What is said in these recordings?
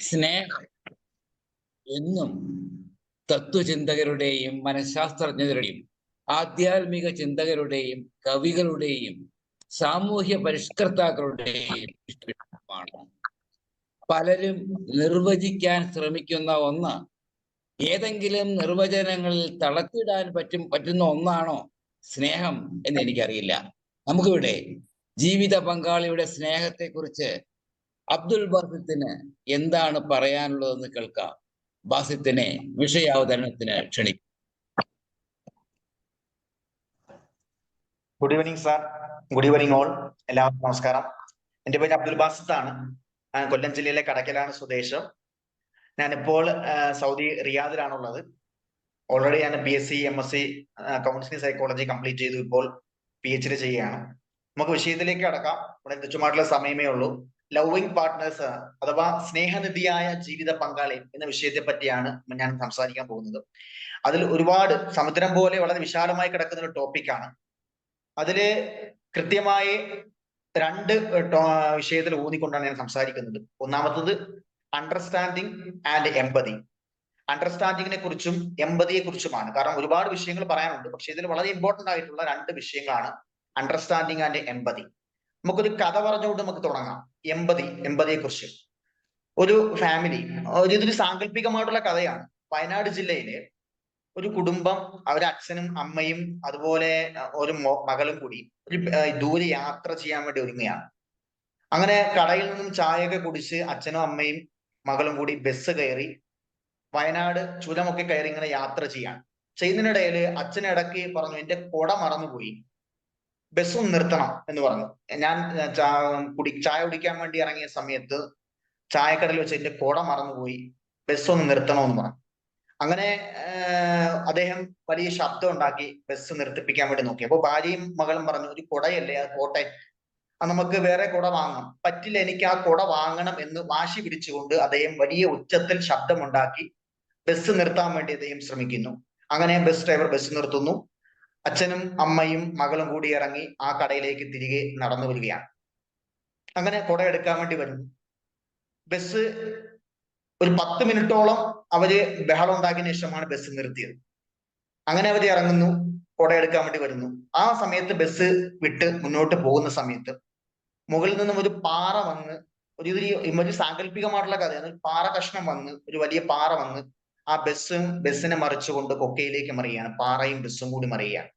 സ്നേഹം എന്നും തത്വചിന്തകരുടെയും മനഃശാസ്ത്രജ്ഞരുടെയും ആധ്യാത്മിക ചിന്തകരുടെയും കവികളുടെയും സാമൂഹ്യ പരിഷ്കർത്താക്കളുടെയും പലരും നിർവചിക്കാൻ ശ്രമിക്കുന്ന ഒന്ന് ഏതെങ്കിലും നിർവചനങ്ങളിൽ തളത്തിടാൻ പറ്റും പറ്റുന്ന ഒന്നാണോ സ്നേഹം എന്ന് എനിക്കറിയില്ല. നമുക്കിവിടെ ജീവിത പങ്കാളിയുടെ സ്നേഹത്തെക്കുറിച്ച് അബ്ദുൽ ബാസിത്തിന് എന്താണ് പറയാനുള്ളതെന്ന് കേൾക്കാം. ബാസിത്തിനെ വിഷയാവതരണത്തിന് ക്ഷണിക്കും. Good evening sir good evening all എല്ലാവർക്കും നമസ്കാരം. എന്റെ പേര് അബ്ദുൽ ബാസിത്ത് ആണ്. കൊല്ലം ജില്ലയിലെ കടക്കലാണ് സ്വദേശം. ഞാനിപ്പോൾ സൗദി റിയാദിലാണുള്ളത്. ഓൾറെഡി ഞാൻ B S C M S C counselling psychology complete ചെയ്തു. ഇപ്പോൾ പി എച്ച് ഡി ചെയ്യുകയാണ്. നമുക്ക് വിഷയത്തിലേക്ക് കടക്കാം. ഇവിടെ തുച്ഛമായിട്ടുള്ള സമയമേ ഉള്ളൂ. ലവിങ് പാർട്ട്നേഴ്സ് അഥവാ സ്നേഹനിധിയായ ജീവിത പങ്കാളി എന്ന വിഷയത്തെ പറ്റിയാണ് ഞാൻ സംസാരിക്കാൻ പോകുന്നത്. അതിൽ ഒരുപാട് സമുദ്രം പോലെ വളരെ വിശാലമായി കിടക്കുന്ന ഒരു ടോപ്പിക്കാണ് അതിൽ കൃത്യമായി രണ്ട് വിഷയത്തിൽ ഊന്നിക്കൊണ്ടാണ് ഞാൻ സംസാരിക്കുന്നത്. ഒന്നാമത്തത് അണ്ടർസ്റ്റാൻഡിങ് ആൻഡ് എമ്പതി അണ്ടർസ്റ്റാൻഡിങ്ങിനെ കുറിച്ചും എമ്പതിയെ കുറിച്ചുമാണ്. കാരണം ഒരുപാട് വിഷയങ്ങൾ പറയാനുണ്ട്. പക്ഷെ ഇതിൽ വളരെ ഇമ്പോർട്ടന്റ് ആയിട്ടുള്ള രണ്ട് വിഷയങ്ങളാണ് അണ്ടർസ്റ്റാൻഡിങ് ആൻഡ് എമ്പതി നമുക്കൊരു കഥ പറഞ്ഞുകൊണ്ട് നമുക്ക് തുടങ്ങാം. എമ്പതി എമ്പതിയെ കുറിച്ച്. ഒരു ഫാമിലി ഇതൊരു സാങ്കല്പികമായിട്ടുള്ള കഥയാണ്. വയനാട് ജില്ലയിലെ ഒരു കുടുംബം അവരെ അച്ഛനും അമ്മയും അതുപോലെ ഒരു മകളും കൂടി ഒരു ദൂരെ യാത്ര ചെയ്യാൻ വേണ്ടി ഒരുങ്ങുകയാണ്. അങ്ങനെ കടയിൽ നിന്നും ചായയൊക്കെ കുടിച്ച് അച്ഛനും അമ്മയും മകളും കൂടി ബസ് കയറി വയനാട് ചുരമൊക്കെ കയറി ഇങ്ങനെ യാത്ര ചെയ്യാൻ. ചെയ്യുന്നതിനിടയിൽ അച്ഛൻ ഇടയ്ക്ക് പറഞ്ഞു എന്റെ കുട മറന്നുപോയി. ബസ് ഒന്ന് നിർത്തണം എന്ന് പറഞ്ഞു. ഞാൻ കുടി ചായ കുടിക്കാൻ വേണ്ടി ഇറങ്ങിയ സമയത്ത് ചായക്കടയിൽ വെച്ച് എന്റെ കോട മറന്നുപോയി. ബസ് ഒന്ന് നിർത്തണമെന്ന് പറഞ്ഞു. അങ്ങനെ അദ്ദേഹം വലിയ ശബ്ദം ഉണ്ടാക്കി ബസ് നിർത്തിപ്പിക്കാൻ വേണ്ടി നോക്കി. അപ്പൊ ഭാര്യയും മകളും പറഞ്ഞു ഒരു കുടയല്ലേ അത് അത് നമുക്ക് വേറെ കുട വാങ്ങാം പറ്റില്ല എനിക്ക് ആ കുട വാങ്ങണം എന്ന് വാശി പിടിച്ചുകൊണ്ട് അദ്ദേഹം വലിയ ഉച്ചത്തിൽ ശബ്ദമുണ്ടാക്കി ബസ് നിർത്താൻ വേണ്ടി അദ്ദേഹം ശ്രമിക്കുന്നു. അങ്ങനെ ബസ് ഡ്രൈവർ ബസ് നിർത്തുന്നു. അച്ഛനും അമ്മയും മകളും കൂടി ഇറങ്ങി ആ കടയിലേക്ക് തിരികെ നടന്നു വരികയാണ്. അങ്ങനെ കുട എടുക്കാൻ വേണ്ടി വരുന്നു ബസ് ഒരു പത്ത് മിനിറ്റോളം അവർ ബഹളം ഉണ്ടാക്കിയതിനു ശേഷമാണ് ബസ് നിർത്തിയത്. അങ്ങനെ അവർ ഇറങ്ങുന്നു കുട എടുക്കാൻ വേണ്ടി വരുന്നു. ആ സമയത്ത് ബസ് വിട്ട് മുന്നോട്ട് പോകുന്ന സമയത്ത് മുകളിൽ നിന്നും ഒരു പാറ വന്ന് ഒരു ഇതിൽ സാങ്കല്പികമായിട്ടുള്ള കഥയാണ്. പാറ കഷ്ണം വന്ന് ഒരു വലിയ പാറ വന്ന് ആ ബസ്സും ബസ്സിനെ മറിച്ചുകൊണ്ട് കൊക്കയിലേക്ക് മറിയുകയാണ്. പാറയും ബസ്സും കൂടി മറിയുകയാണ്.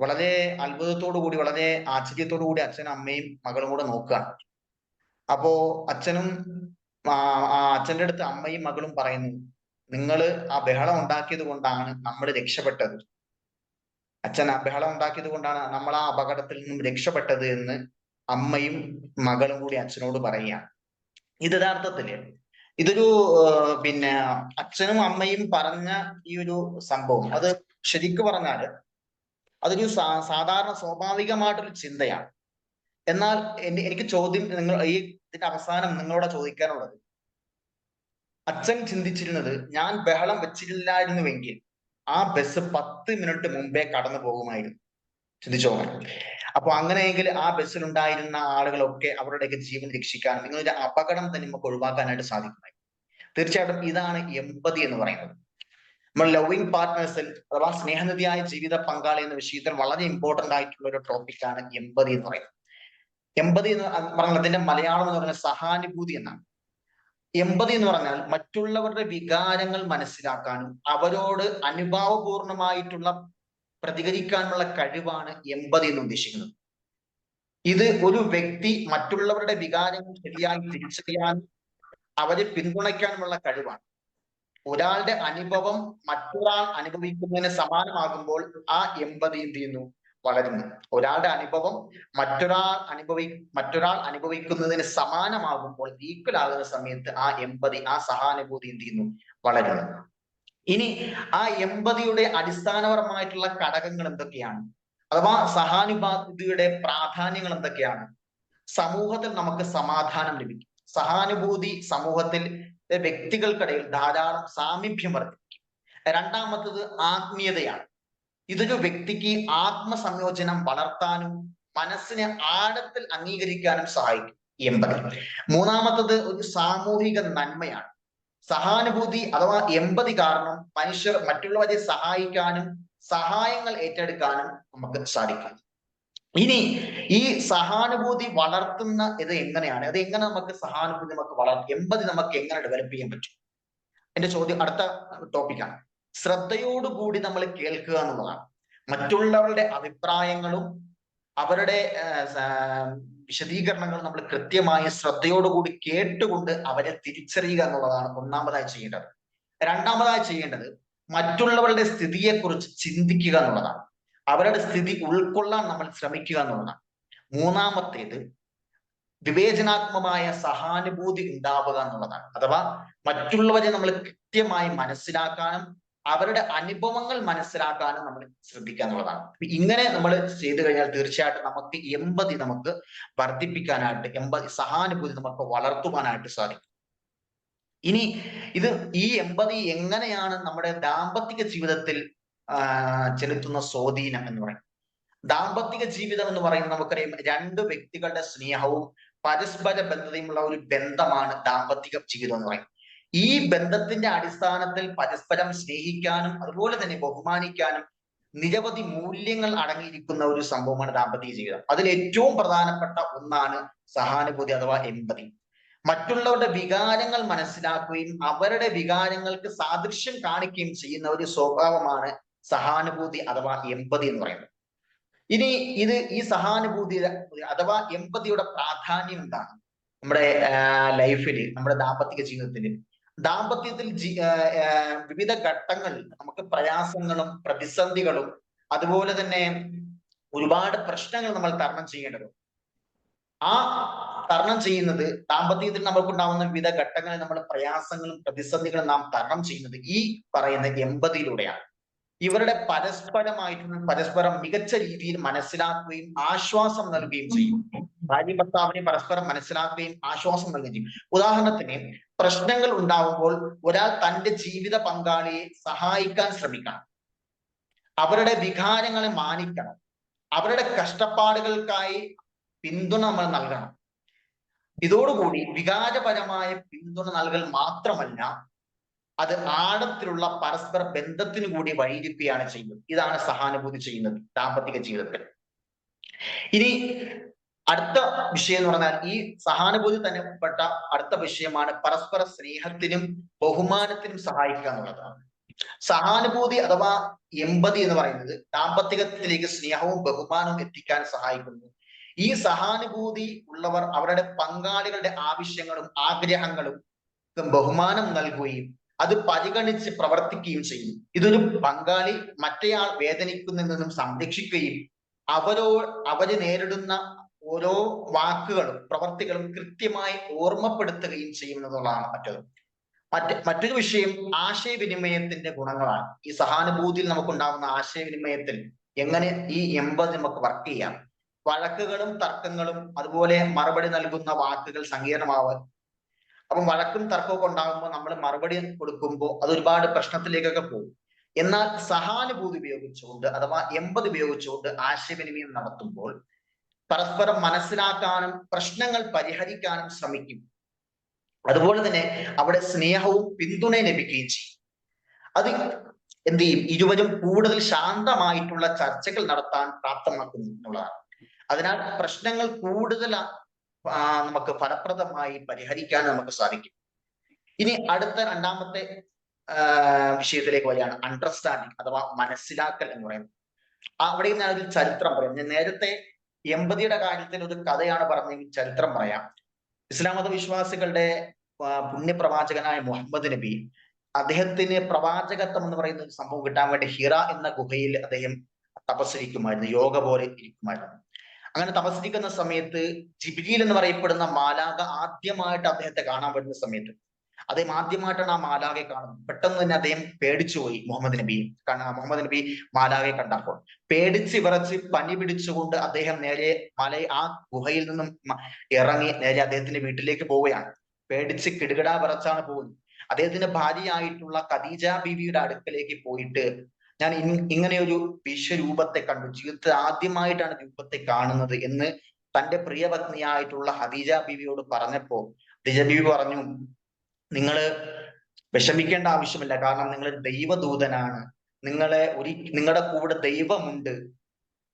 വളരെ അത്ഭുതത്തോടു കൂടി വളരെ ആശ്ചര്യത്തോടു കൂടി അച്ഛനും അമ്മയും മകളും കൂടെ നോക്കുകയാണ്. അപ്പോ അച്ഛനും അച്ഛന്റെ അടുത്ത് അമ്മയും മകളും പറയുന്നു നിങ്ങൾ ആ ബഹളം ഉണ്ടാക്കിയത് കൊണ്ടാണ് നമ്മൾ രക്ഷപ്പെട്ടത്. അച്ഛൻ ആ ബഹളം ഉണ്ടാക്കിയത് കൊണ്ടാണ് നമ്മൾ ആ അപകടത്തിൽ നിന്നും രക്ഷപ്പെട്ടത് എന്ന് അമ്മയും മകളും കൂടി അച്ഛനോട് പറയുകയാണ്. ഇത് യഥാർത്ഥത്തിൽ ഇതൊരു പിന്നെ അച്ഛനും അമ്മയും പറഞ്ഞ ഈ ഒരു സംഭവം. അത് ശരിക്കു പറഞ്ഞാൽ അതൊരു സാധാരണ സ്വാഭാവികമായിട്ടൊരു ചിന്തയാണ്. എന്നാൽ എനിക്ക് ചോദ്യം നിങ്ങൾ ഈ ഇതിന്റെ അവസാനം നിങ്ങളോട് ചോദിക്കാനുള്ളത്. അച്ഛൻ ചിന്തിച്ചിരുന്നത് ഞാൻ ബഹളം വെച്ചിട്ടില്ലായിരുന്നുവെങ്കിൽ ആ ബസ് പത്ത് മിനിറ്റ് മുമ്പേ കടന്നു പോകുമായിരുന്നു ചിന്തിച്ചോ അപ്പൊ അങ്ങനെയെങ്കിൽ ആ ബസ്സിൽ ഉണ്ടായിരുന്ന ആളുകളൊക്കെ അവരുടെയൊക്കെ ജീവൻ രക്ഷിക്കാൻ നിങ്ങളുടെ അപകടം തന്നെ നമുക്ക് ഒഴിവാക്കാനായിട്ട് സാധിക്കുമായിരുന്നു. തീർച്ചയായിട്ടും ഇതാണ് എമ്പതി എന്ന് പറയുന്നത്. നമ്മൾ ലവിങ് പാർട്ട്നേഴ്സിൽ അഥവാ സ്നേഹനിധിയായ ജീവിത പങ്കാളി എന്ന വിഷയത്തിൽ വളരെ ഇമ്പോർട്ടന്റ് ആയിട്ടുള്ള ഒരു ടോപ്പിക്കാണ് എമ്പതി എന്ന് പറയുന്നത്. എമ്പതി എന്ന് പറഞ്ഞാൽ അതിന്റെ മലയാളം എന്ന് പറഞ്ഞാൽ സഹാനുഭൂതി എന്നാണ്. എമ്പതി എന്ന് പറഞ്ഞാൽ മറ്റുള്ളവരുടെ വികാരങ്ങൾ മനസ്സിലാക്കാനും അവരോട് അനുഭാവപൂർണമായിട്ടുള്ള പ്രതികരിക്കാനുള്ള കഴിവാണ് എമ്പതി എന്ന് ഉദ്ദേശിക്കുന്നത്. ഇത് ഒരു വ്യക്തി മറ്റുള്ളവരുടെ വികാരങ്ങൾ ശരിയായി തിരിച്ചറിയാനും അവരെ പിന്തുണയ്ക്കാനുമുള്ള കഴിവാണ്. ഒരാളുടെ അനുഭവം മറ്റൊരാൾ അനുഭവിക്കുന്നതിന് സമാനമാകുമ്പോൾ ആ എമ്പതി എന്ത് ചെയ്യുന്നു? വളരുന്നു. ഒരാളുടെ അനുഭവം മറ്റൊരാൾ അനുഭവി മറ്റൊരാൾ അനുഭവിക്കുന്നതിന് സമാനമാകുമ്പോൾ ഈക്വൽ ആകുന്ന സമയത്ത് ആ എമ്പതി ആ സഹാനുഭൂതി എന്ത് ചെയ്യുന്നു? വളരുന്നു. ഇനി ആ എമ്പതിയുടെ അടിസ്ഥാനപരമായിട്ടുള്ള ഘടകങ്ങൾ എന്തൊക്കെയാണ്? അഥവാ സഹാനുഭൂതിയുടെ പ്രാധാന്യങ്ങൾ എന്തൊക്കെയാണ്? സമൂഹത്തിൽ നമുക്ക് സമാധാനം ലഭിക്കും. സഹാനുഭൂതി സമൂഹത്തിൽ വ്യക്തികൾക്കിടയിൽ ധാരാളം സാമീപ്യം വർദ്ധിപ്പിക്കും. രണ്ടാമത്തത് ആത്മീയതയാണ്. ഇതൊരു വ്യക്തിക്ക് ആത്മസംയോജനം വളർത്താനും മനസ്സിനെ ആഴത്തിൽ അംഗീകരിക്കാനും സഹായിക്കും എൺപത് മൂന്നാമത്തത് ഒരു സാമൂഹിക നന്മയാണ്. സഹാനുഭൂതി അഥവാ എമ്പതി കാരണം മനുഷ്യർ മറ്റുള്ളവരെ സഹായിക്കാനും സഹായങ്ങൾ ഏറ്റെടുക്കാനും നമുക്ക് സാധിക്കും. ഇനി ഈ സഹാനുഭൂതി വളർത്തുന്ന ഇത് എങ്ങനെയാണ്? അത് എങ്ങനെ നമുക്ക് സഹാനുഭൂതി നമുക്ക് വളർത്തും എമ്പതി നമുക്ക് എങ്ങനെ ഡെവലപ്പ് ചെയ്യാൻ പറ്റും? എന്റെ ചോദ്യം അടുത്ത ടോപ്പിക്കാണ് ശ്രദ്ധയോടുകൂടി നമ്മൾ കേൾക്കുക എന്നുള്ളതാണ്. മറ്റുള്ളവരുടെ അഭിപ്രായങ്ങളും അവരുടെ വിശദീകരണങ്ങളും നമ്മൾ കൃത്യമായി ശ്രദ്ധയോടുകൂടി കേട്ടുകൊണ്ട് അവരെ തിരിച്ചറിയുക എന്നുള്ളതാണ് ഒന്നാമതായി ചെയ്യേണ്ടത്. രണ്ടാമതായി ചെയ്യേണ്ടത് മറ്റുള്ളവരുടെ സ്ഥിതിയെക്കുറിച്ച് ചിന്തിക്കുക എന്നുള്ളതാണ്. അവരുടെ സ്ഥിതി ഉൾക്കൊള്ളാൻ നമ്മൾ ശ്രമിക്കുക എന്നുള്ളതാണ്. മൂന്നാമത്തേത് വിവേചനാത്മമായ സഹാനുഭൂതി ഉണ്ടാവുക എന്നുള്ളതാണ്. അഥവാ മറ്റുള്ളവരെ നമ്മൾ കൃത്യമായി മനസ്സിലാക്കാനും അവരുടെ അനുഭവങ്ങൾ മനസ്സിലാക്കാനും നമ്മൾ ശ്രദ്ധിക്കുക എന്നുള്ളതാണ്. ഇങ്ങനെ നമ്മൾ ചെയ്തു കഴിഞ്ഞാൽ തീർച്ചയായിട്ടും നമുക്ക് എമ്പതി നമുക്ക് വർദ്ധിപ്പിക്കാനായിട്ട് എമ്പതി സഹാനുഭൂതി നമുക്ക് വളർത്തുവാനായിട്ട് സാധിക്കും. ഇനി ഇത് ഈ എമ്പതി എങ്ങനെയാണ് നമ്മുടെ ദാമ്പത്തിക ജീവിതത്തിൽ ചെലുത്തുന്ന സ്വാധീനം എന്ന് പറയും. ദാമ്പത്തിക ജീവിതം എന്ന് പറയുന്നത് നമുക്കറിയാം രണ്ട് വ്യക്തികളുടെ സ്നേഹവും പരസ്പര ബന്ധതയുമുള്ള ഒരു ബന്ധമാണ് ദാമ്പത്തിക ജീവിതം എന്ന് പറയും. ഈ ബന്ധത്തിന്റെ അടിസ്ഥാനത്തിൽ പരസ്പരം സ്നേഹിക്കാനും അതുപോലെ തന്നെ ബഹുമാനിക്കാനും നിരവധി മൂല്യങ്ങൾ അടങ്ങിയിരിക്കുന്ന ഒരു സംഭവമാണ് ദാമ്പത്യ ജീവിതം. അതിൽ ഏറ്റവും പ്രധാനപ്പെട്ട ഒന്നാണ് സഹാനുഭൂതി അഥവാ എമ്പതി മറ്റുള്ളവരുടെ വികാരങ്ങൾ മനസ്സിലാക്കുകയും അവരുടെ വികാരങ്ങൾക്ക് സാദൃശ്യം കാണിക്കുകയും ചെയ്യുന്ന ഒരു സ്വഭാവമാണ് സഹാനുഭൂതി അഥവാ എമ്പതി എന്ന് പറയുന്നത്. ഇനി ഇത് ഈ സഹാനുഭൂതി അഥവാ എമ്പതിയുടെ പ്രാധാന്യം എന്താണ്? നമ്മുടെ ലൈഫിൽ നമ്മുടെ ദാമ്പത്തിക ജീവിതത്തിൽ ദാമ്പത്യത്തിൽ വിവിധ ഘട്ടങ്ങളിൽ നമുക്ക് പ്രയാസങ്ങളും പ്രതിസന്ധികളും അതുപോലെ തന്നെ ഒരുപാട് പ്രശ്നങ്ങൾ നമ്മൾ തരണം ചെയ്യേണ്ടതുണ്ട്. ആ തരണം ചെയ്യുന്നത് ദാമ്പത്യത്തിൽ നമുക്കുണ്ടാവുന്ന വിവിധ ഘട്ടങ്ങളിൽ നമ്മൾ പ്രയാസങ്ങളും പ്രതിസന്ധികളും നാം തരണം ചെയ്യുന്നത് ഈ പറയുന്ന എൺപതിലൂടെയാണ്. ഇവരുടെ പരസ്പരമായിട്ടുള്ള പരസ്പരം മികച്ച രീതിയിൽ മനസ്സിലാക്കുകയും ആശ്വാസം നൽകുകയും ചെയ്യും. ഭാര്യ ഭർത്താവിനെ പരസ്പരം മനസ്സിലാക്കുകയും ആശ്വാസം നൽകുകയും ഉദാഹരണത്തിന് പ്രശ്നങ്ങൾ ഉണ്ടാവുമ്പോൾ ഒരാൾ തന്റെ ജീവിത പങ്കാളിയെ സഹായിക്കാൻ ശ്രമിക്കണം. അവരുടെ വികാരങ്ങളെ മാനിക്കണം. അവരുടെ കഷ്ടപ്പാടുകൾക്കായി പിന്തുണ നമ്മൾ നൽകണം. ഇതോടുകൂടി വികാരപരമായ പിന്തുണ നൽകൽ മാത്രമല്ല അത് ആഴത്തിലുള്ള പരസ്പര ബന്ധത്തിന് കൂടി വഴിയിരിക്കുകയാണ് ചെയ്യുന്നത്. ഇതാണ് സഹാനുഭൂതി ചെയ്യുന്നത് ദാമ്പത്തിക ജീവിതത്തിൽ. ഇനി അടുത്ത വിഷയം എന്ന് പറഞ്ഞാൽ ഈ സഹാനുഭൂതി തന്നെ പെട്ട അടുത്ത വിഷയമാണ് പരസ്പര സ്നേഹത്തിനും ബഹുമാനത്തിനും സഹായിക്കുക എന്നുള്ളതാണ് സഹാനുഭൂതി അഥവാ എമ്പതി എന്ന് പറയുന്നത് ദാമ്പത്യത്തിലേക്ക് സ്നേഹവും ബഹുമാനവും എത്തിക്കാൻ സഹായിക്കുന്നു. ഈ സഹാനുഭൂതി ഉള്ളവർ അവരുടെ പങ്കാളികളുടെ ആവശ്യങ്ങളും ആഗ്രഹങ്ങളും ബഹുമാനം നൽകുകയും അത് പരിഗണിച്ച് പ്രവർത്തിക്കുകയും ചെയ്യും. ഇതൊരു പങ്കാളി മറ്റേയാൾ വേദനിക്കുന്നതിൽ നിന്നും സംരക്ഷിക്കുകയും അവരോ അവർ നേരിടുന്ന ഓരോ വാക്കുകളും പ്രവർത്തികളും കൃത്യമായി ഓർമ്മപ്പെടുത്തുകയും ചെയ്യുമെന്നുള്ളതാണ് മറ്റത് മറ്റ് മറ്റൊരു വിഷയം ആശയവിനിമയത്തിന്റെ ഗുണങ്ങളാണ്. ഈ സഹാനുഭൂതിയിൽ നമുക്കുണ്ടാകുന്ന ആശയവിനിമയത്തിൽ എങ്ങനെ ഈ എൺപത് നമുക്ക് വർക്ക് ചെയ്യാം. വഴക്കുകളും തർക്കങ്ങളും അതുപോലെ മറുപടി നൽകുന്ന വാക്കുകൾ സങ്കീർണമാവാൻ. അപ്പം വഴക്കും തർക്കവും ഉണ്ടാകുമ്പോൾ നമ്മൾ മറുപടി കൊടുക്കുമ്പോൾ അത് ഒരുപാട് പ്രശ്നത്തിലേക്കൊക്കെ പോകും. എന്നാൽ സഹാനുഭൂതി ഉപയോഗിച്ചുകൊണ്ട് അഥവാ എൺപത് ഉപയോഗിച്ചുകൊണ്ട് ആശയവിനിമയം നടത്തുമ്പോൾ പരസ്പരം മനസ്സിലാക്കാനും പ്രശ്നങ്ങൾ പരിഹരിക്കാനും ശ്രമിക്കും. അതുപോലെ തന്നെ അവിടെ സ്നേഹവും പിന്തുണയും ലഭിക്കുകയും ചെയ്യും. അത് എന്ത് ചെയ്യും? ഇരുവരും കൂടുതൽ ശാന്തമായിട്ടുള്ള ചർച്ചകൾ നടത്താൻ പ്രാപ്തമാക്കുന്നു എന്നുള്ളതാണ്. അതിനാൽ പ്രശ്നങ്ങൾ കൂടുതൽ നമുക്ക് ഫലപ്രദമായി പരിഹരിക്കാൻ നമുക്ക് സാധിക്കും. ഇനി അടുത്ത രണ്ടാമത്തെ വിഷയത്തിലേക്ക് വരികയാണ്. അണ്ടർസ്റ്റാൻഡിങ് അഥവാ മനസ്സിലാക്കൽ എന്ന് പറയുന്നത്. അവിടെ ഞാൻ ഒരു ചരിത്രം പറയാം. ഞാൻ നേരത്തെ എമ്പതിയുടെ കാര്യത്തിൽ ഒരു കഥയാണ് പറഞ്ഞെങ്കിൽ ചരിത്രം പറയാം. ഇസ്ലാം മത വിശ്വാസികളുടെ പുണ്യപ്രവാചകനായ മുഹമ്മദ് നബി അദ്ദേഹത്തിന് പ്രവാചകത്വം എന്ന് പറയുന്ന ഒരു സംഭവം കിട്ടാൻ വേണ്ടി ഹിറ എന്ന ഗുഹയിൽ അദ്ദേഹം തപസ്സരിക്കുമായിരുന്നു യോഗ പോലെ ഇരിക്കുമായിരുന്നു. അങ്ങനെ തപസ്സരിക്കുന്ന സമയത്ത് ജിബിജിൽ എന്ന് പറയപ്പെടുന്ന മാലാക ആദ്യമായിട്ട് അദ്ദേഹത്തെ കാണാൻ പറ്റുന്ന സമയത്ത് അദ്ദേഹം ആദ്യമായിട്ടാണ് ആ മാലാകെ കാണുന്നത്. പെട്ടെന്ന് തന്നെ അദ്ദേഹം പേടിച്ചുപോയി മുഹമ്മദ് നബി. മുഹമ്മദ് നബി മാലാകെ കണ്ടപ്പോൾ. പേടിച്ച് വിറച്ച് പനി പിടിച്ചുകൊണ്ട് അദ്ദേഹം നേരെ മല ആ ഗുഹയിൽ നിന്നും ഇറങ്ങി നേരെ അദ്ദേഹത്തിന്റെ വീട്ടിലേക്ക് പോവുകയാണ്. പേടിച്ച് കിടുകിടാ വിറച്ചാണ് പോകുന്നത്. അദ്ദേഹത്തിന്റെ ഭാര്യയായിട്ടുള്ള ഖദീജ ബീവിയുടെ അടുക്കലേക്ക് പോയിട്ട് ഞാൻ ഇങ്ങനെ ഒരു വിശ്വരൂപത്തെ കണ്ടു. ജീവിതത്തിൽ ആദ്യമായിട്ടാണ് രൂപത്തെ കാണുന്നത് എന്ന് തന്റെ പ്രിയപത്നിയായിട്ടുള്ള ഹദീജ ബീവിയോട് പറഞ്ഞപ്പോ ഹദീജ ബീവി പറഞ്ഞു നിങ്ങൾ വിഷമിക്കേണ്ട ആവശ്യമില്ല. കാരണം നിങ്ങൾ ദൈവദൂതനാണ്. നിങ്ങളെ ഒരു നിങ്ങളുടെ കൂടെ ദൈവമുണ്ട്.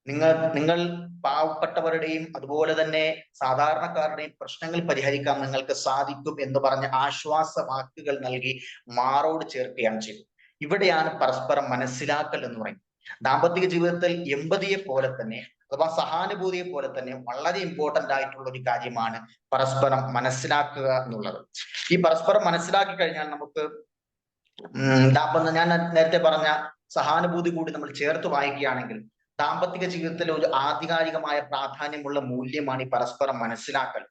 നിങ്ങൾ നിങ്ങൾ പാവപ്പെട്ടവരുടെയും അതുപോലെ തന്നെ സാധാരണക്കാരുടെയും പ്രശ്നങ്ങൾ പരിഹരിക്കാൻ നിങ്ങൾക്ക് സാധിക്കും എന്ന് പറഞ്ഞ ആശ്വാസ വാക്കുകൾ നൽകി മാറോട് ചേർക്കുകയാണ് ചെയ്തത്. ഇവിടെയാണ് പരസ്പരം മനസ്സിലാക്കൽ എന്ന് പറയുന്നത്. ദാമ്പത്തിക ജീവിതത്തിൽ എമ്പതിയെ പോലെ തന്നെ അഥവാ സഹാനുഭൂതിയെ പോലെ തന്നെ വളരെ ഇമ്പോർട്ടന്റ് ആയിട്ടുള്ള ഒരു കാര്യമാണ് പരസ്പരം മനസ്സിലാക്കുക എന്നുള്ളത്. ഈ പരസ്പരം മനസ്സിലാക്കി കഴിഞ്ഞാൽ നമുക്ക് ദാമ്പത്യ ഞാൻ നേരത്തെ പറഞ്ഞ സഹാനുഭൂതി കൂടി നമ്മൾ ചേർത്ത് വായിക്കുകയാണെങ്കിൽ ദാമ്പത്തിക ജീവിതത്തിൽ ഒരു ആധികാരികമായ പ്രാധാന്യമുള്ള മൂല്യമാണ് ഈ പരസ്പരം മനസ്സിലാക്കൽ.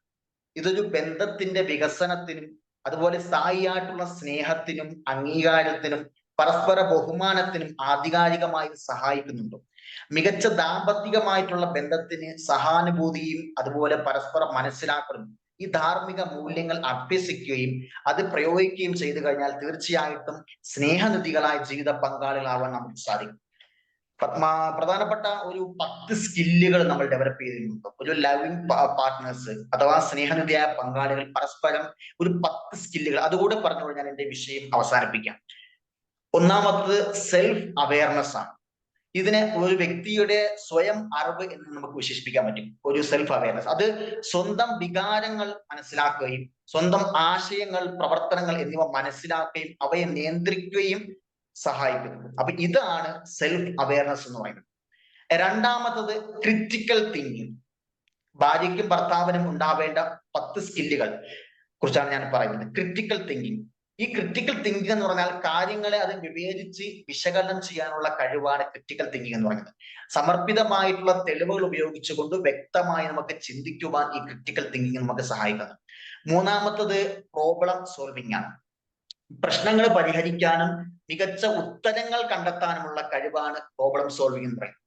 ഇതൊരു ബന്ധത്തിന്റെ വികസനത്തിനും അതുപോലെ സ്ഥായിയായിട്ടുള്ള സ്നേഹത്തിനും അംഗീകാരത്തിനും പരസ്പര ബഹുമാനത്തിനും ആധികാരികമായി സഹായിക്കുന്നുണ്ട്. മികച്ച ദാമ്പത്തികമായിട്ടുള്ള ബന്ധത്തിന് സഹാനുഭൂതിയും അതുപോലെ പരസ്പരം മനസ്സിലാക്കലും ഈ ധാർമ്മിക മൂല്യങ്ങൾ അഭ്യസിക്കുകയും അത് പ്രയോഗിക്കുകയും ചെയ്തു കഴിഞ്ഞാൽ തീർച്ചയായിട്ടും സ്നേഹനിധികളായ ജീവിത പങ്കാളികളാവാൻ നമുക്ക് സാധിക്കും. പത്മ പ്രധാനപ്പെട്ട ഒരു പത്ത് സ്കില്ലുകൾ നമ്മൾ ഡെവലപ്പ് ചെയ്തിട്ടുണ്ട്. ഒരു ലവിംഗ് പാർട്ട്നേഴ്സ് അഥവാ സ്നേഹനിധിയായ പങ്കാളികൾ പരസ്പരം ഒരു പത്ത് സ്കില്ലുകൾ. അതുകൂടെ പറഞ്ഞുകൊണ്ട് ഞാൻ എന്റെ വിഷയം അവസാനിപ്പിക്കാം. ഒന്നാമത്തത് സെൽഫ് അവയർനെസ് ആണ്. ഇതിനെ ഒരു വ്യക്തിയുടെ സ്വയം അറിവ് എന്ന് നമുക്ക് വിശേഷിപ്പിക്കാൻ പറ്റും. ഒരു സെൽഫ് അവയർനെസ് അത് സ്വന്തം വികാരങ്ങൾ മനസ്സിലാക്കുകയും സ്വന്തം ആശയങ്ങൾ പ്രവർത്തനങ്ങൾ എന്നിവ മനസ്സിലാക്കുകയും അവയെ നിയന്ത്രിക്കുകയും സഹായിക്കുന്നത് അപ്പൊ ഇതാണ് സെൽഫ് അവയർനെസ് എന്ന് പറയുന്നത്. രണ്ടാമത്തത് ക്രിറ്റിക്കൽ തിങ്കിങ് ഭാര്യയ്ക്കും ഭർത്താവിനും ഉണ്ടാവേണ്ട പത്ത് സ്കില്ലുകൾ കുറിച്ചാണ് ഞാൻ പറയുന്നത്. ക്രിറ്റിക്കൽ തിങ്കിങ് ഈ ക്രിട്ടിക്കൽ തിങ്കിങ് എന്ന് പറഞ്ഞാൽ കാര്യങ്ങളെ അത് വിവേചിച്ച് വിശകലനം ചെയ്യാനുള്ള കഴിവാണ് ക്രിട്ടിക്കൽ തിങ്കിങ് എന്ന് പറയുന്നത്. സമർപ്പിതമായിട്ടുള്ള തെളിവുകൾ ഉപയോഗിച്ചുകൊണ്ട് വ്യക്തമായി നമുക്ക് ചിന്തിക്കുവാൻ ഈ ക്രിട്ടിക്കൽ തിങ്കിങ് നമുക്ക് സഹായിക്കുന്നു. മൂന്നാമത്തത് പ്രോബ്ലം സോൾവിംഗ് ആണ്. പ്രശ്നങ്ങൾ പരിഹരിക്കാനും മികച്ച ഉത്തരങ്ങൾ കണ്ടെത്താനുമുള്ള കഴിവാണ് പ്രോബ്ലം സോൾവിംഗ് എന്ന് പറയുന്നത്.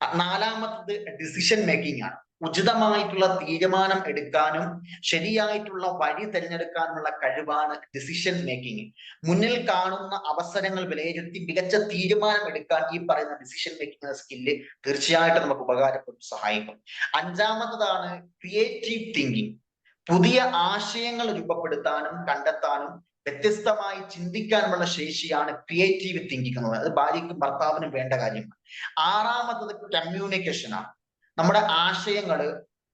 നാലാമത്തത് ഡിസിഷൻ മേക്കിംഗ് ആണ്. ഉചിതമായിട്ടുള്ള തീരുമാനം എടുക്കാനും ശരിയായിട്ടുള്ള വഴി തിരഞ്ഞെടുക്കാനുമുള്ള കഴിവാണ് ഡിസിഷൻ മേക്കിംഗ് മുന്നിൽ കാണുന്ന അവസരങ്ങൾ വിലയിരുത്തി മികച്ച തീരുമാനം എടുക്കാൻ ഈ പറയുന്ന ഡിസിഷൻ മേക്കിംഗ് സ്കില്ല് തീർച്ചയായിട്ടും നമുക്ക് ഉപകാരപ്പെടും സഹായിക്കും. അഞ്ചാമത്തതാണ് ക്രിയേറ്റീവ് തിങ്കിങ് പുതിയ ആശയങ്ങൾ രൂപപ്പെടുത്താനും കണ്ടെത്താനും വ്യത്യസ്തമായി ചിന്തിക്കാനുമുള്ള ശേഷിയാണ് ക്രിയേറ്റീവ് തിങ്കിങ് അത് ഭാര്യയ്ക്കും ഭർത്താവിനും വേണ്ട കാര്യമാണ് ആറാമത്തത് കമ്മ്യൂണിക്കേഷൻ ആണ്. നമ്മുടെ ആശയങ്ങൾ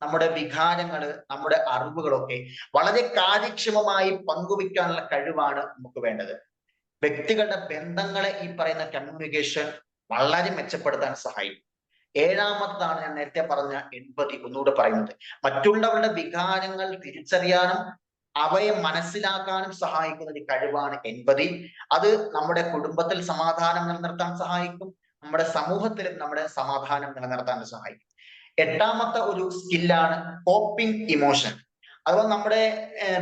നമ്മുടെ വികാരങ്ങൾ നമ്മുടെ അറിവുകളൊക്കെ വളരെ കാര്യക്ഷമമായി പങ്കുവയ്ക്കാനുള്ള കഴിവാണ് നമുക്ക് വേണ്ടത്. വ്യക്തികളുടെ ബന്ധങ്ങളെ ഈ പറയുന്ന കമ്മ്യൂണിക്കേഷൻ വളരെ മെച്ചപ്പെടുത്താൻ സഹായിക്കും. ഏഴാമത്തതാണ് ഞാൻ നേരത്തെ പറഞ്ഞ എൺപതി ഒന്നുകൂടെ പറയുന്നത്. മറ്റുള്ളവരുടെ വികാരങ്ങൾ തിരിച്ചറിയാനും അവയെ മനസ്സിലാക്കാനും സഹായിക്കുന്ന ഒരു കഴിവാണ് എൺപതി അത് നമ്മുടെ കുടുംബത്തിൽ സമാധാനം നിലനിർത്താൻ സഹായിക്കും. നമ്മുടെ സമൂഹത്തിലും നമ്മുടെ സമാധാനം നിലനിർത്താൻ സഹായിക്കും. എട്ടാമത്തെ ഒരു സ്കില്ലാണ് കോപ്പിംഗ് ഇമോഷൻ അതുപോലെ നമ്മുടെ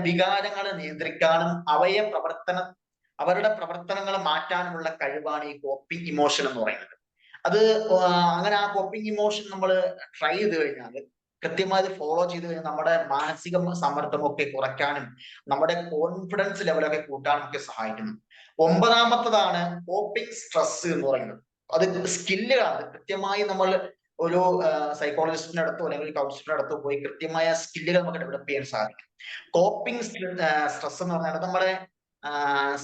വികാരങ്ങളെ നിയന്ത്രിക്കാനും അവയെ പ്രവർത്തന അവരുടെ പ്രവർത്തനങ്ങൾ മാറ്റാനുമുള്ള കഴിവാണ് ഈ കോപ്പിംഗ് ഇമോഷൻ എന്ന് പറയുന്നത്. അത് അങ്ങനെ ആ കോപ്പിംഗ് ഇമോഷൻ നമ്മൾ ട്രൈ ചെയ്ത് കഴിഞ്ഞാൽ കൃത്യമായി ഫോളോ ചെയ്ത് കഴിഞ്ഞാൽ നമ്മുടെ മാനസിക സമ്മർദ്ദമൊക്കെ കുറയ്ക്കാനും നമ്മുടെ കോൺഫിഡൻസ് ലെവലൊക്കെ കൂട്ടാനും ഒക്കെ സഹായിക്കുന്നു ഒമ്പതാമത്തതാണ് കോപ്പിംഗ് സ്ട്രെസ് എന്ന് പറയുന്നത്. അത് സ്കില്ലുകളാണ് കൃത്യമായി നമ്മൾ ഒരു സൈക്കോളജിസ്റ്റിന്റെ അടുത്തോ അല്ലെങ്കിൽ കൗൺസിലറിന്റെ അടുത്തോ പോയി കൃത്യമായ സ്കില്ലുകൾ നമുക്ക് ഡെവലപ്പ് ചെയ്യാൻ സാധിക്കും. കോപ്പിംഗ് സ്ട്രെസ് എന്ന് പറഞ്ഞാൽ നമ്മുടെ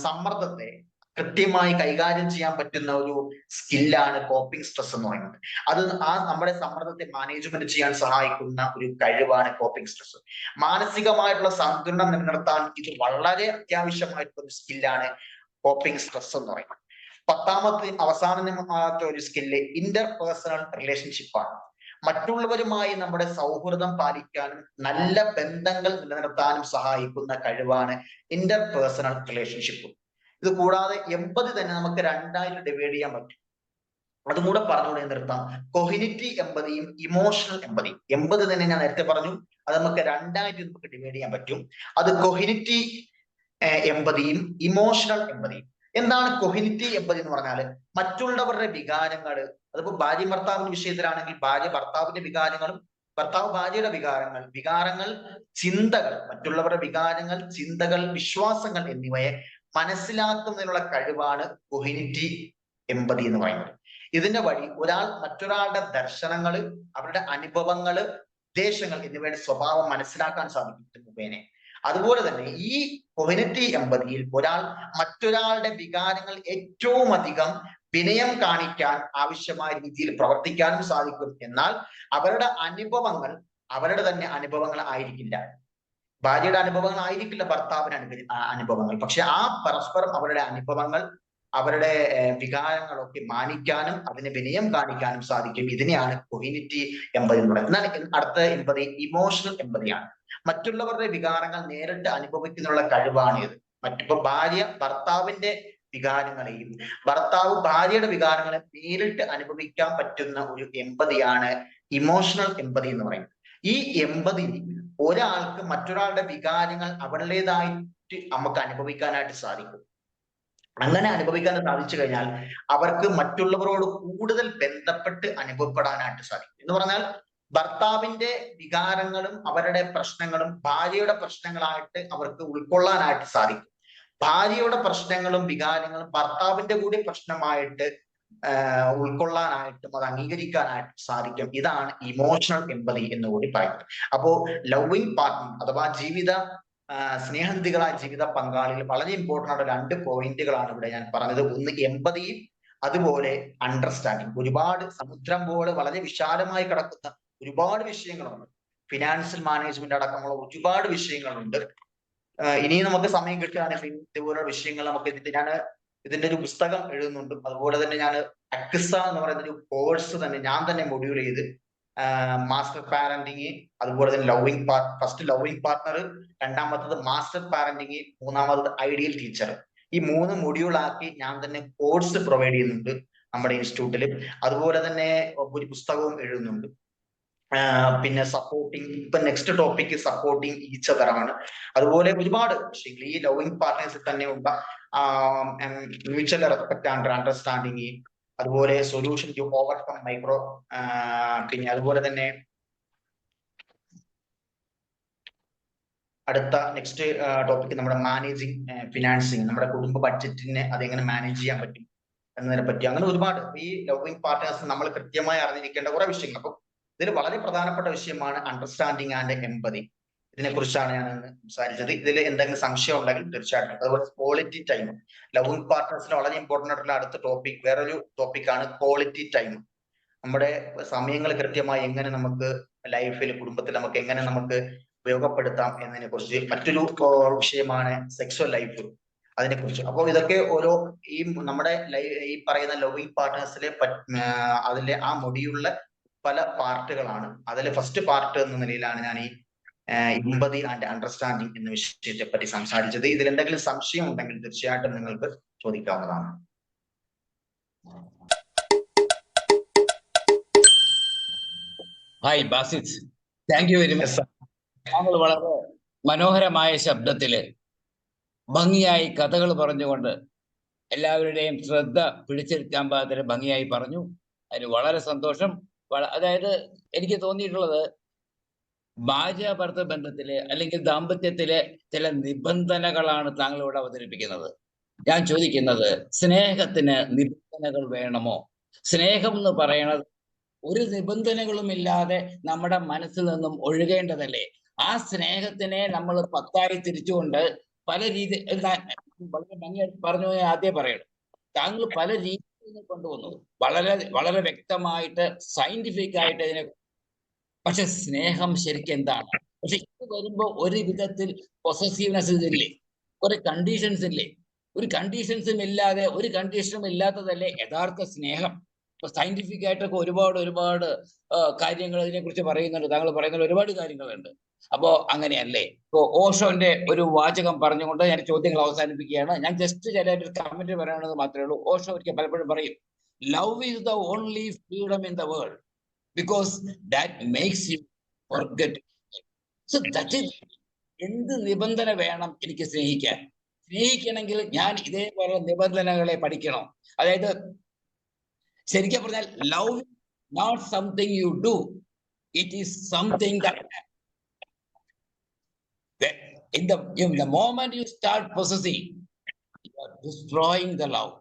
സമ്മർദ്ദത്തെ കൃത്യമായി കൈകാര്യം ചെയ്യാൻ പറ്റുന്ന ഒരു സ്കില്ലാണ് കോപ്പിംഗ് സ്ട്രെസ് എന്ന് പറയുന്നത്. അത് ആ നമ്മുടെ സമ്മർദ്ദത്തെ മാനേജ്മെന്റ് ചെയ്യാൻ സഹായിക്കുന്ന ഒരു കഴിവാണ് കോപ്പിംഗ് സ്ട്രെസ് മാനസികമായിട്ടുള്ള സന്തുലനം നിലനിർത്താൻ ഇത് വളരെ അത്യാവശ്യമായിട്ടുള്ള ഒരു സ്കില്ലാണ് കോപ്പിംഗ് സ്ട്രെസ് എന്ന് പറയുന്നത്. പത്താമത്തെ അവസാനത്തെ ഒരു സ്കില്ല് ഇന്റർ പേഴ്സണൽ റിലേഷൻഷിപ്പ് ആണ്. മറ്റുള്ളവരുമായി നമ്മുടെ സൗഹൃദം പാലിക്കാനും നല്ല ബന്ധങ്ങൾ നിലനിർത്താനും സഹായിക്കുന്ന കഴിവാണ് ഇന്റർ പേഴ്സണൽ റിലേഷൻഷിപ്പ് ഇത് കൂടാതെ എൺപത് തന്നെ നമുക്ക് രണ്ടായിട്ട് ഡിവൈഡ് ചെയ്യാൻ പറ്റും. അതും കൂടെ പറഞ്ഞുകൊണ്ട് നിർത്താം. കൊഹിനിറ്റി എമ്പതിയും ഇമോഷണൽ എമ്പതിയും എൺപത് തന്നെ ഞാൻ നേരത്തെ പറഞ്ഞു. അത് നമുക്ക് രണ്ടായിട്ട് നമുക്ക് ഡിവൈഡ് ചെയ്യാൻ പറ്റും. അത് കൊഹിനിറ്റി എമ്പതിയും ഇമോഷണൽ എമ്പതിയും എന്താണ് കൊഹിനിറ്റി എമ്പതി എന്ന് പറഞ്ഞാൽ മറ്റുള്ളവരുടെ വികാരങ്ങൾ അതിപ്പോ ഭാര്യ ഭർത്താവിന്റെ വിഷയത്തിലാണെങ്കിൽ ഭാര്യ ഭർത്താവിന്റെ വികാരങ്ങളും ഭർത്താവ് ഭാര്യയുടെ വികാരങ്ങൾ വികാരങ്ങൾ ചിന്തകൾ മറ്റുള്ളവരുടെ വികാരങ്ങൾ ചിന്തകൾ വിശ്വാസങ്ങൾ എന്നിവയെ മനസ്സിലാക്കുന്നതിനുള്ള കഴിവാണ് കൊഹിനിറ്റി എമ്പതി എന്ന് പറയുന്നത്. ഇതിന്റെ വഴി ഒരാൾ മറ്റൊരാളുടെ ദർശനങ്ങൾ അവരുടെ അനുഭവങ്ങൾ ഉദ്ദേശങ്ങൾ എന്നിവയുടെ സ്വഭാവം മനസ്സിലാക്കാൻ സാധിക്കും മുഖേന അതുപോലെ തന്നെ ഈ കൊഹിനിറ്റി എമ്പതിയിൽ ഒരാൾ മറ്റൊരാളുടെ വികാരങ്ങൾ ഏറ്റവും അധികം വിനയം കാണിക്കാൻ ആവശ്യമായ രീതിയിൽ പ്രവർത്തിക്കാനും സാധിക്കും. എന്നാൽ അവരുടെ അനുഭവങ്ങൾ അവരുടെ തന്നെ അനുഭവങ്ങൾ ആയിരിക്കില്ല. ഭാര്യയുടെ അനുഭവങ്ങൾ ആയിരിക്കില്ല ഭർത്താവിന് അനുഭവ അനുഭവങ്ങൾ. പക്ഷെ ആ പരസ്പരം അവരുടെ അനുഭവങ്ങൾ അവരുടെ വികാരങ്ങളൊക്കെ മാനിക്കാനും അതിന് വിനയം കാണിക്കാനും സാധിക്കും. ഇതിനെയാണ് കൊഹിനിറ്റി എമ്പതി എന്ന് പറയുന്നത്. എന്നാൽ അടുത്ത എമ്പതി ഇമോഷണൽ എമ്പതിയാണ് മറ്റുള്ളവരുടെ വികാരങ്ങൾ നേരിട്ട് അനുഭവിക്കുന്നതിനുള്ള കഴിവാണ് ഇത് മറ്റിപ്പോ ഭാര്യ ഭർത്താവിന്റെ വികാരങ്ങളെയും ഭർത്താവ് ഭാര്യയുടെ വികാരങ്ങളെ നേരിട്ട് അനുഭവിക്കാൻ പറ്റുന്ന ഒരു എമ്പതിയാണ് ഇമോഷണൽ എമ്പതി എന്ന് പറയുന്നത്. ഈ എമ്പതി ഒരാൾക്ക് മറ്റൊരാളുടെ വികാരങ്ങൾ അവരുടേതായിട്ട് നമുക്ക് അനുഭവിക്കാനായിട്ട് സാധിക്കും. അങ്ങനെ അനുഭവിക്കാൻ സാധിച്ചു കഴിഞ്ഞാൽ അവർക്ക് മറ്റുള്ളവരോട് കൂടുതൽ ബന്ധപ്പെട്ട് അനുഭവപ്പെടാനായിട്ട് സാധിക്കും. എന്ന് പറഞ്ഞാൽ ഭർത്താവിന്റെ വികാരങ്ങളും അവരുടെ പ്രശ്നങ്ങളും ഭാര്യയുടെ പ്രശ്നങ്ങളായിട്ട് അവർക്ക് ഉൾക്കൊള്ളാനായിട്ട് സാധിക്കും. ഭാര്യയുടെ പ്രശ്നങ്ങളും വികാരങ്ങളും ഭർത്താവിന്റെ കൂടി പ്രശ്നമായിട്ട് ഉൾക്കൊള്ളാനായിട്ടും അത് അംഗീകരിക്കാനായിട്ടും സാധിക്കും. ഇതാണ് ഇമോഷണൽ എമ്പതി എന്ന് കൂടി പറയുന്നത്. അപ്പോ ലവിങ് പാർട്ട്ണർ അഥവാ ജീവിത സ്നേഹന്തികളായ ജീവിത പങ്കാളികൾ വളരെ ഇമ്പോർട്ടന്റ് ആയ രണ്ട് പോയിന്റുകളാണ് ഇവിടെ ഞാൻ പറഞ്ഞത്. ഒന്ന് എമ്പതിയും അതുപോലെ അണ്ടർസ്റ്റാൻഡിങ് ഒരുപാട് സമുദ്രം പോലെ വളരെ വിശാലമായി കിടക്കുന്ന ഒരുപാട് വിഷയങ്ങളുണ്ട്. ഫിനാൻഷ്യൽ മാനേജ്മെന്റ് അടക്കമുള്ള ഒരുപാട് വിഷയങ്ങളുണ്ട്. ഇനി നമുക്ക് സമയം കിട്ടുകയാണെങ്കിൽ ഇതുപോലുള്ള വിഷയങ്ങൾ നമുക്ക് ഇതിന്റെ ഞാൻ ഇതിന്റെ ഒരു പുസ്തകം എഴുതുന്നുണ്ട്. അതുപോലെ തന്നെ ഞാൻ അക്സ എന്ന് പറയുന്ന ഒരു കോഴ്സ് തന്നെ ഞാൻ തന്നെ മൊഡ്യൂൾ ചെയ്ത് മാസ്റ്റർ പാരന്റിങ് അതുപോലെ തന്നെ loving part first loving partner രണ്ടാമത്തത് മാസ്റ്റർ പാരന്റിങ് മൂന്നാമത്തത് ഐഡിയൽ ടീച്ചർ ഈ മൂന്ന് മൊഡ്യൂളാക്കി ഞാൻ തന്നെ കോഴ്സ് പ്രൊവൈഡ് ചെയ്യുന്നുണ്ട് നമ്മുടെ ഇൻസ്റ്റിറ്റ്യൂട്ടിൽ അതുപോലെ തന്നെ ഒരു പുസ്തകവും എഴുതുന്നുണ്ട്. പിന്നെ സപ്പോർട്ടിങ് ഇപ്പൊ next topic supporting each other ആണ്. അതുപോലെ ഒരുപാട് ഈ ലവിങ് പാർട്ട്നേഴ്സിൽ തന്നെയുള്ള മ്യൂച്വൽ റെസ്പെക്ട് ആൻഡ് അണ്ടർസ്റ്റാൻഡിങ് അതുപോലെ സൊല്യൂഷൻ ടു ഓവർകം മൈക്രോ പിന്നെ അതുപോലെ തന്നെ അടുത്ത നെക്സ്റ്റ് ടോപ്പിക് നമ്മുടെ മാനേജിങ് ഫിനാൻസിങ് നമ്മുടെ കുടുംബ ബഡ്ജറ്റിനെ അതെങ്ങനെ മാനേജ് ചെയ്യാൻ പറ്റും എന്നതിനെ പറ്റി. അങ്ങനെ ഒരുപാട് ഈ ലവിങ് പാർട്ട്നേഴ്സ് നമ്മൾ കൃത്യമായി അറിഞ്ഞിരിക്കേണ്ട കുറെ വിഷയങ്ങൾ. അപ്പൊ ഇതിൽ വളരെ പ്രധാനപ്പെട്ട വിഷയമാണ് അണ്ടർസ്റ്റാൻഡിങ് ആൻഡ് എമ്പതി ഇതിനെ കുറിച്ചാണ് ഞാൻ സംസാരിച്ചത്. ഇതിൽ എന്തെങ്കിലും സംശയം ഉണ്ടെങ്കിൽ തീർച്ചയായിട്ടും അതുപോലെ ക്വാളിറ്റി ടൈം ലവിംഗ് പാർട്ട്നേഴ്സിന് വളരെ ഇമ്പോർട്ടന്റ് ആയിട്ടുള്ള അടുത്ത ടോപ്പിക് വേറൊരു ടോപ്പിക്കാണ് ക്വാളിറ്റി ടൈം നമ്മുടെ സമയങ്ങൾ കൃത്യമായി എങ്ങനെ നമുക്ക് ലൈഫിൽ കുടുംബത്തിൽ നമുക്ക് എങ്ങനെ നമുക്ക് ഉപയോഗപ്പെടുത്താം എന്നതിനെ കുറിച്ച് മറ്റൊരു വിഷയമാണ് സെക്സ്വൽ ലൈഫ് അതിനെ കുറിച്ച് അപ്പോൾ ഇതൊക്കെ ഓരോ ഈ നമ്മുടെ ഈ പറയുന്ന ലവിംഗ് പാർട്ട്നേഴ്സിലെ അതിലെ ആ മൊഡ്യൂളിലെ പല പാർട്ടുകളാണ്. അതിൽ ഫസ്റ്റ് പാർട്ട് എന്ന നിലയിലാണ് ഞാൻ ഈ ഇമ്പതി ആൻഡ് അണ്ടർസ്റ്റാൻഡിങ് എന്ന വിഷയത്തെ പറ്റി സംസാരിച്ചത്. ഇതിൽ എന്തെങ്കിലും സംശയം ഉണ്ടെങ്കിൽ തീർച്ചയായിട്ടും നിങ്ങൾക്ക് ചോദിക്കാവുന്നതാണ്. Hi Basith thank you very much താങ്കൾ വളരെ മനോഹരമായ ശബ്ദത്തിൽ ഭംഗിയായി കഥകൾ പറഞ്ഞുകൊണ്ട് എല്ലാവരുടെയും ശ്രദ്ധ പിടിച്ചെടുക്കാൻ പാകത്തിന് ഭംഗിയായി പറഞ്ഞു. അതിന് വളരെ സന്തോഷം. അതായത് എനിക്ക് തോന്നിയിട്ടുള്ളത് ഭാര്യാഭർത്ത ബന്ധത്തിലെ അല്ലെങ്കിൽ ദാമ്പത്യത്തിലെ ചില നിബന്ധനകളാണ് താങ്കൾ ഇവിടെ അവതരിപ്പിക്കുന്നത്. ഞാൻ ചോദിക്കുന്നത് സ്നേഹത്തിന് നിബന്ധനകൾ വേണമോ? സ്നേഹം എന്ന് പറയണത് ഒരു നിബന്ധനകളും ഇല്ലാതെ നമ്മുടെ മനസ്സിൽ നിന്നും ഒഴുകേണ്ടതല്ലേ? ആ സ്നേഹത്തിനെ നമ്മൾ പത്തായി തിരിച്ചുകൊണ്ട് പല രീതി വളരെ ഭംഗിയായിട്ട് പറഞ്ഞു ഞാൻ ആദ്യം പറയണം. താങ്കൾ പല രീതിയിൽ കൊണ്ടുവന്നു വളരെ വളരെ വ്യക്തമായിട്ട് സയന്റിഫിക് ആയിട്ട് ഇതിനെ പക്ഷെ സ്നേഹം ശരിക്കും എന്താണ്? പക്ഷെ ഇത് വരുമ്പോ ഒരു വിധത്തിൽ പൊസസീവ്നെസ് ഇതില്ലേ? കുറെ കണ്ടീഷൻസ് ഇല്ലേ? ഒരു കണ്ടീഷൻസും ഇല്ലാതെ ഒരു കണ്ടീഷനും ഇല്ലാത്തതല്ലേ യഥാർത്ഥ സ്നേഹം? സയന്റിഫിക് ആയിട്ടൊക്കെ ഒരുപാട് ഒരുപാട് കാര്യങ്ങൾ ഇതിനെ കുറിച്ച് പറയുന്നുണ്ട്. താങ്കൾ പറയുന്ന ഒരുപാട് കാര്യങ്ങളുണ്ട്. അപ്പോ അങ്ങനെയല്ലേ? ഇപ്പോ ഓഷോന്റെ ഒരു വാചകം പറഞ്ഞുകൊണ്ട് ഞാൻ ചോദ്യങ്ങൾ അവസാനിപ്പിക്കുകയാണ്. ഞാൻ ജസ്റ്റ് ചില ഒരു കമന്റ് പറയണത് മാത്രമേ ഉള്ളൂ. ഓഷോ ഒരിക്കൽ പലപ്പോഴും പറയും love is the only freedom in the world because that makes you forget so എന്ത് നിബന്ധന വേണം എനിക്ക് സ്നേഹിക്കാൻ? സ്നേഹിക്കണമെങ്കിൽ ഞാൻ ഇതേപോലെ നിബന്ധനകളെ പഠിക്കണം. അതായത് ശരിക്കും പറഞ്ഞാൽ love not something you do it is something in the in the moment you start possessing you are destroying the love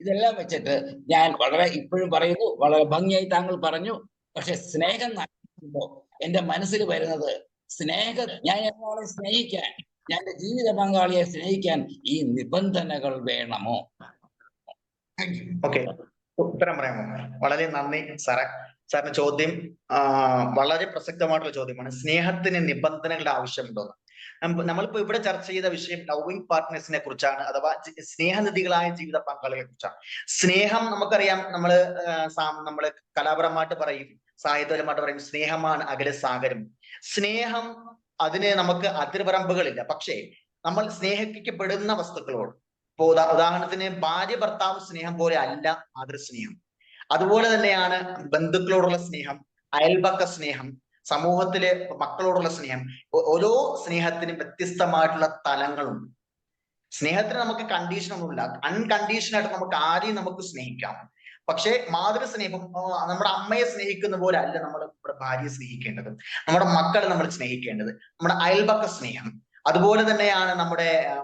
ഇതെല്ലാം വെച്ചിട്ട് ഞാൻ വളരെ ഇപ്പോഴും പറയുന്നു വളരെ ഭംഗിയായി താങ്കൾ പറഞ്ഞു പക്ഷെ സ്നേഹം ന- പറയുമ്പോ എന്റെ മനസ്സിൽ വരുന്നത് സ്നേഹ ഞാൻ ഒരാളെ സ്നേഹിക്കാൻ ഞാൻ ജീവിത പങ്കാളിയെ സ്നേഹിക്കാൻ ഈ നിബന്ധനകൾ വേണമോ. ഓക്കെ ഉത്തരം പറയാമോ വളരെ നന്ദി സാറേ. സാറിന്റെ ചോദ്യം വളരെ പ്രസക്തമായിട്ടുള്ള ചോദ്യമാണ്. സ്നേഹത്തിന് നിബന്ധനകളുടെ ആവശ്യമുണ്ടോ? നമ്മ- നമ്മളിപ്പോ ഇവിടെ ചർച്ച ചെയ്ത വിഷയം ലവിങ് പാർട്ട്നേഴ്സിനെ കുറിച്ചാണ് അഥവാ സ്നേഹനിധികളായ ജീവിത പങ്കാളികളെ കുറിച്ചാണ്. സ്നേഹം നമുക്കറിയാം നമ്മൾ നമ്മൾ കലാപരമായിട്ട് പറയും സാഹിത്യപരമായിട്ട് പറയും സ്നേഹമാണ് അകലെ സാഗരം. സ്നേഹം അതിന് നമുക്ക് അതിർവരമ്പുകളില്ല പക്ഷേ നമ്മൾ സ്നേഹിക്കപ്പെടുന്ന വസ്തുക്കളോട് ഇപ്പൊ ഉദാ ഉദാഹരണത്തിന് ഭാര്യ ഭർത്താവ് സ്നേഹം പോലെ അല്ല മാതൃസ്നേഹം. അതുപോലെ തന്നെയാണ് ബന്ധുക്കളോടുള്ള സ്നേഹം അയൽപക്ക സ്നേഹം സമൂഹത്തിലെ മക്കളോടുള്ള സ്നേഹം. ഓരോ സ്നേഹത്തിനും വ്യത്യസ്തമായിട്ടുള്ള തലങ്ങളുണ്ട്. സ്നേഹത്തിന് നമുക്ക് കണ്ടീഷൻ ഒന്നുമില്ല. അൺകണ്ടീഷൻ ആയിട്ട് നമുക്ക് ആരെയും നമുക്ക് സ്നേഹിക്കാം. പക്ഷേ മാതൃ സ്നേഹം നമ്മുടെ അമ്മയെ സ്നേഹിക്കുന്ന പോലെ അല്ല നമ്മൾ നമ്മുടെ ഭാര്യയെ സ്നേഹിക്കേണ്ടത്. നമ്മുടെ മക്കളെ നമ്മൾ സ്നേഹിക്കേണ്ടത്. നമ്മുടെ അയൽപക്ക സ്നേഹം. അതുപോലെ തന്നെയാണ് നമ്മുടെ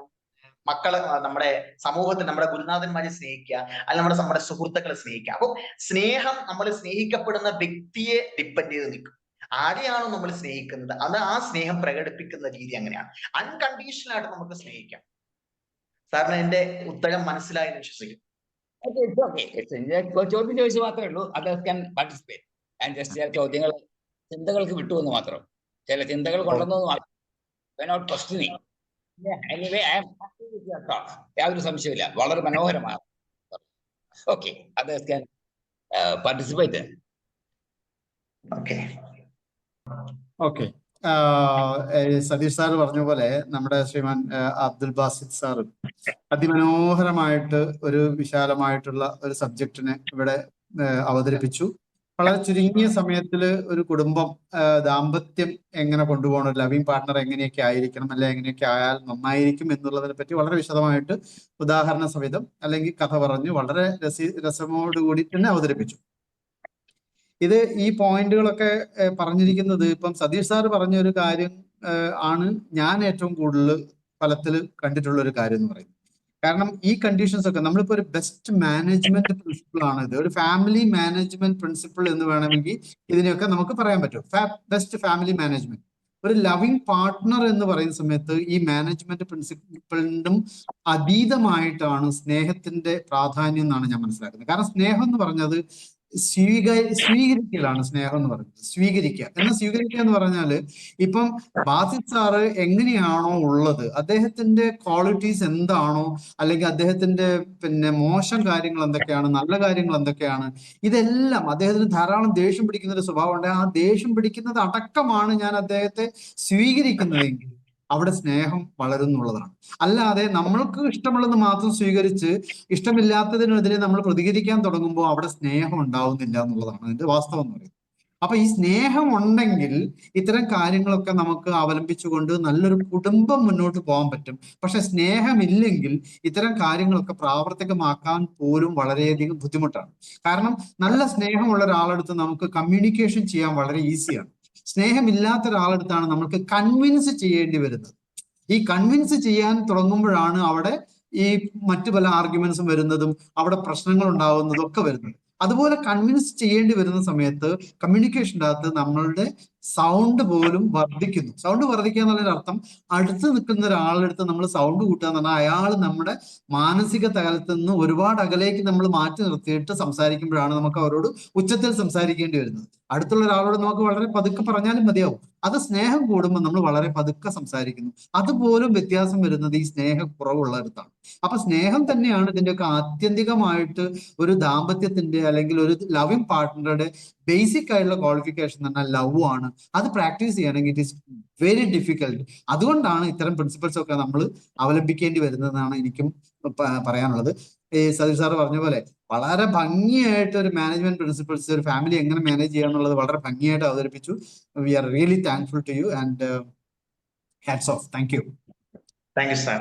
മക്കളെ നമ്മുടെ സമൂഹത്തിൽ നമ്മുടെ ഗുരുനാഥന്മാരെ സ്നേഹിക്കുക അല്ലെങ്കിൽ നമ്മുടെ നമ്മുടെ സുഹൃത്തുക്കളെ സ്നേഹിക്കുക. അപ്പൊ സ്നേഹം നമ്മൾ സ്നേഹിക്കപ്പെടുന്ന വ്യക്തിയെ ഡിപ്പെൻഡ് ചെയ്ത് നിൽക്കും. ആരെയാണോ നമ്മൾ സ്നേഹിക്കുന്നത്? അത് ആ സ്നേഹം പ്രകടിപ്പിക്കുന്ന രീതി അങ്ങനെയാണ്. അൺകണ്ടീഷണൽ ആയിട്ട് നമുക്ക് സ്നേഹിക്കാം. സാറിന് എന്റെ ഉത്തരം മനസ്സിലായി എന്ന് വിശ്വസിക്കും ചോദിച്ചു മാത്രമേ ഉള്ളൂ. പാർട്ടിസിപ്പേറ്റ് ജസ്റ്റ് ചോദ്യങ്ങൾ ചിന്തകൾക്ക് വിട്ടു എന്ന് മാത്രം. ചില ചിന്തകൾ കൊണ്ടുവന്നു മാത്രം. നോട്ട് എനിവേ ഐ എം യാതൊരു സംശയമില്ല വളരെ മനോഹരമാണ് okay others can participate okay okay Satish sir പറഞ്ഞ പോലെ നമ്മുടെ ശ്രീമാൻ അബ്ദുൽ ബാസിദ് സാർ അതിമനോഹരമായിട്ട് ഒരു വിശാലമായിട്ടുള്ള ഒരു സബ്ജക്റ്റിനെ ഇവിടെ അവതരിപ്പിച്ചു. വളരെ ചുരുങ്ങിയ സമയത്തിൽ ഒരു കുടുംബം ദാമ്പത്യം എങ്ങനെ കൊണ്ടുപോകണം ഒരു ലവിങ് പാർട്ട്ണർ എങ്ങനെയൊക്കെ ആയിരിക്കണം അല്ലെ എങ്ങനെയൊക്കെ ആയാൽ നന്നായിരിക്കും എന്നുള്ളതിനെ പറ്റി വളരെ വിശദമായിട്ട് ഉദാഹരണ സഹിതം അല്ലെങ്കിൽ കഥ പറഞ്ഞു വളരെ രസി രസമോടുകൂടി തന്നെ അവതരിപ്പിച്ചു. ഇത് ഈ പോയിന്റുകളൊക്കെ പറഞ്ഞിരിക്കുന്നത് ഇപ്പം സതീഷ് സാർ പറഞ്ഞ ഒരു കാര്യം ആണ് ഞാൻ ഏറ്റവും കൂടുതൽ ഫലത്തിൽ കണ്ടിട്ടുള്ള ഒരു കാര്യം എന്ന് പറയുന്നത്. കാരണം ഈ കണ്ടീഷൻസ് ഒക്കെ നമ്മളിപ്പോ ഒരു ബെസ്റ്റ് മാനേജ്മെന്റ് പ്രിൻസിപ്പിൾ ആണ് ഇത്. ഒരു ഫാമിലി മാനേജ്മെന്റ് പ്രിൻസിപ്പിൾ എന്ന് വേണമെങ്കിൽ ഇതിനെയൊക്കെ നമുക്ക് പറയാൻ പറ്റും. ബെസ്റ്റ് ഫാമിലി മാനേജ്മെന്റ് ഒരു ലവിങ് പാർട്ട്ണർ എന്ന് പറയുന്ന സമയത്ത് ഈ മാനേജ്മെന്റ് പ്രിൻസിപ്പിളിനും അതീതമായിട്ടാണ് സ്നേഹത്തിന്റെ പ്രാധാന്യം എന്നാണ് ഞാൻ മനസ്സിലാക്കുന്നത്. കാരണം സ്നേഹം എന്ന് പറഞ്ഞത് സ്വീക സ്വീകരിക്കലാണ് സ്നേഹം എന്ന് പറയുന്നത്. സ്വീകരിക്കുക. എന്നാൽ സ്വീകരിക്കുക എന്ന് പറഞ്ഞാൽ ഇപ്പം ബാസിത് സാറ് എങ്ങനെയാണോ ഉള്ളത്? അദ്ദേഹത്തിന്റെ ക്വാളിറ്റീസ് എന്താണോ? അല്ലെങ്കിൽ അദ്ദേഹത്തിന്റെ പിന്നെ മോശം കാര്യങ്ങൾ എന്തൊക്കെയാണ്? നല്ല കാര്യങ്ങൾ എന്തൊക്കെയാണ്? ഇതെല്ലാം അദ്ദേഹത്തിന് ധാരാളം ദേഷ്യം പിടിക്കുന്ന ഒരു സ്വഭാവം ഉണ്ട്. ആ ദേഷ്യം പിടിക്കുന്നത് അടക്കമാണ് ഞാൻ അദ്ദേഹത്തെ സ്വീകരിക്കുന്നതെങ്കിൽ. അവിടെ സ്നേഹം വളരുന്നുള്ളതാണ്. അല്ലാതെ നമ്മൾക്ക് ഇഷ്ടമുള്ളത് മാത്രം സ്വീകരിച്ച് ഇഷ്ടമില്ലാത്തതിനെതിരെ നമ്മൾ പ്രതികരിക്കാൻ തുടങ്ങുമ്പോൾ അവിടെ സ്നേഹം ഉണ്ടാവുന്നില്ല എന്നുള്ളതാണ് അതിന്റെ വാസ്തവം എന്ന് പറയുന്നത്. അപ്പൊ ഈ സ്നേഹം ഉണ്ടെങ്കിൽ ഇത്തരം കാര്യങ്ങളൊക്കെ നമുക്ക് അവലംബിച്ചുകൊണ്ട് നല്ലൊരു കുടുംബം മുന്നോട്ട് പോകാൻ പറ്റും. പക്ഷെ സ്നേഹമില്ലെങ്കിൽ ഇത്തരം കാര്യങ്ങളൊക്കെ പ്രാവർത്തികമാക്കാൻ പോലും വളരെയധികം ബുദ്ധിമുട്ടാണ്. കാരണം നല്ല സ്നേഹമുള്ള ഒരാളെടുത്ത് നമുക്ക് കമ്മ്യൂണിക്കേഷൻ ചെയ്യാൻ വളരെ ഈസിയാണ് സ്നേഹമില്ലാത്ത ഒരാളെടുത്താണ് നമ്മൾക്ക് കൺവിൻസ് ചെയ്യേണ്ടി വരുന്നത്. ഈ കൺവിൻസ് ചെയ്യാൻ തുടങ്ങുമ്പോഴാണ് അവിടെ ഈ മറ്റു പല ആർഗ്യുമെന്റ്സും വരുന്നതും അവിടെ പ്രശ്നങ്ങൾ ഉണ്ടാവുന്നതും ഒക്കെ വരുന്നത്. അതുപോലെ കൺവിൻസ് ചെയ്യേണ്ടി വരുന്ന സമയത്ത് കമ്മ്യൂണിക്കേഷന്റെ അകത്ത് നമ്മളുടെ സൗണ്ട് പോലും വർദ്ധിക്കുന്നു. സൗണ്ട് വർദ്ധിക്കുക എന്നുള്ളൊരു അർത്ഥം അടുത്ത് നിൽക്കുന്ന ഒരാളുടെ അടുത്ത് നമ്മൾ സൗണ്ട് കൂട്ടുക എന്ന് പറഞ്ഞാൽ അയാൾ നമ്മുടെ മാനസിക തലത്തിൽ നിന്ന് ഒരുപാട് അകലേക്ക് നമ്മൾ മാറ്റി നിർത്തിയിട്ട് സംസാരിക്കുമ്പോഴാണ് നമുക്ക് അവരോട് ഉച്ചത്തിൽ സംസാരിക്കേണ്ടി വരുന്നത്. അടുത്തുള്ള ഒരാളോട് നമുക്ക് വളരെ പതുക്കെ പറഞ്ഞാലും മതിയാവും. അത് സ്നേഹം കൂടുമ്പോൾ നമ്മൾ വളരെ പതുക്കെ സംസാരിക്കുന്നു. അതുപോലും വ്യത്യാസം വരുന്നത് ഈ സ്നേഹക്കുറവുള്ളിടത്താണ് അപ്പൊ സ്നേഹം തന്നെയാണ് ഇതിന്റെയൊക്കെ ആത്യന്തികമായിട്ട് ഒരു ദാമ്പത്യത്തിന്റെ അല്ലെങ്കിൽ ഒരു ലവിങ് പാർട്ട്ണറുടെ ബേസിക് ആയിട്ടുള്ള ക്വാളിഫിക്കേഷൻ എന്ന് പറഞ്ഞാൽ ലവ് ആണ്. അത് പ്രാക്ടീസ് ചെയ്യണമെങ്കിൽ ഇറ്റ് ഇസ് വെരി ഡിഫിക്കൽട്ട് അതുകൊണ്ടാണ് ഇത്തരം പ്രിൻസിപ്പൾസ് ഒക്കെ നമ്മൾ അവലംബിക്കേണ്ടി വരുന്നതെന്നാണ് എനിക്കും പറയാനുള്ളത്. ഈ സതീഷ് സാർ പറഞ്ഞ പോലെ വളരെ ഭംഗിയായിട്ട് ഒരു മാനേജ്മെന്റ് പ്രിൻസിപ്പൾസ് ഒരു ഫാമിലി എങ്ങനെ മാനേജ് ചെയ്യുക എന്നുള്ളത് വളരെ ഭംഗിയായിട്ട് അവതരിപ്പിച്ചു. We are really thankful to you and hats off thank you thank you sir